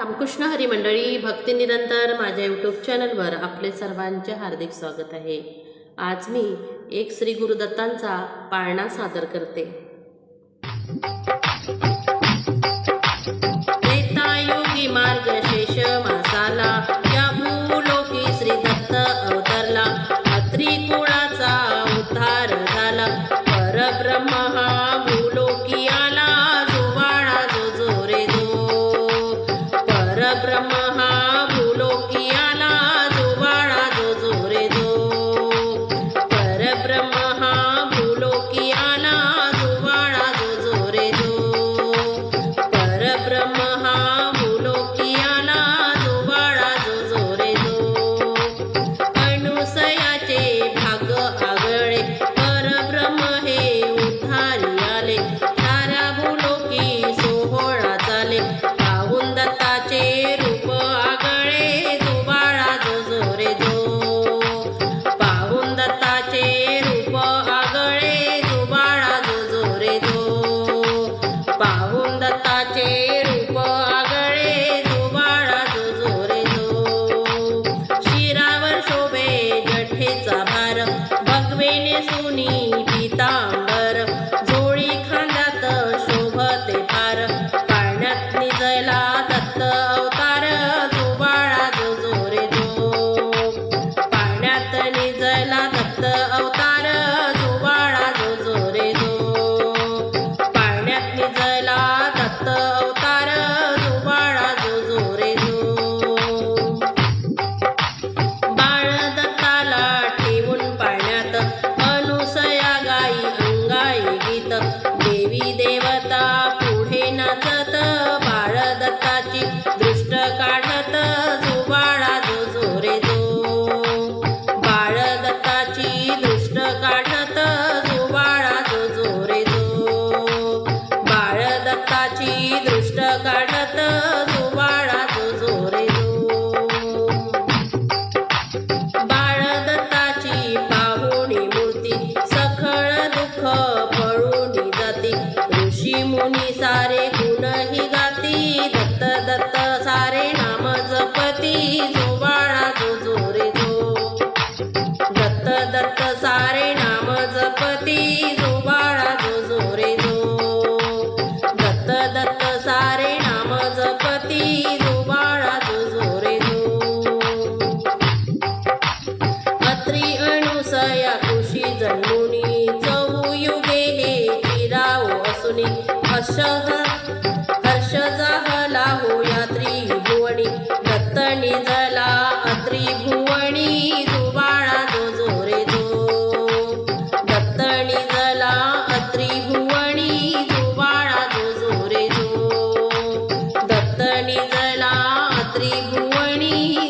रामकृष्ण हरी मंडळी भक्ती निरंतर माझ्या यूट्यूब चॅनलवर आपले सर्वांचे हार्दिक स्वागत आहे. आज मी एक श्री गुरुदत्तांचा पाळणा सादर करते. কাছে Me.